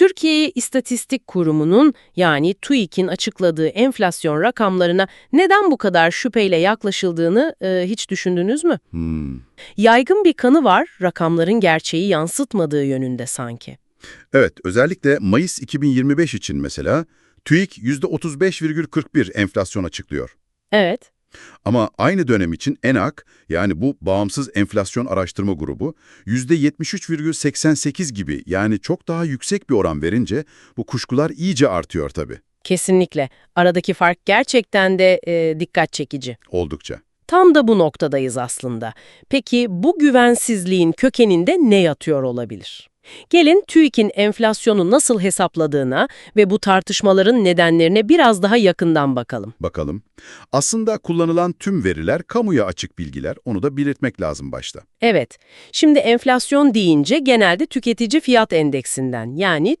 Türkiye İstatistik Kurumu'nun yani TÜİK'in açıkladığı enflasyon rakamlarına neden bu kadar şüpheyle yaklaşıldığını e, hiç düşündünüz mü? Hmm. Yaygın bir kanı var, rakamların gerçeği yansıtmadığı yönünde sanki. Evet, özellikle Mayıs 2025 için mesela TÜİK %35,41 enflasyon açıklıyor. Evet, Ama aynı dönem için ENAK, yani bu bağımsız enflasyon araştırma grubu, %73,88 gibi yani çok daha yüksek bir oran verince bu kuşkular iyice artıyor tabii, kesinlikle. Aradaki fark gerçekten de e, dikkat çekici. oldukça. Tam da bu noktadayız aslında. Peki bu güvensizliğin kökeninde ne yatıyor olabilir? Gelin TÜİK'in enflasyonu nasıl hesapladığına ve bu tartışmaların nedenlerine biraz daha yakından bakalım. Bakalım. Aslında kullanılan tüm veriler kamuya açık bilgiler, onu da belirtmek lazım başta. Evet, şimdi enflasyon deyince genelde tüketici fiyat endeksinden yani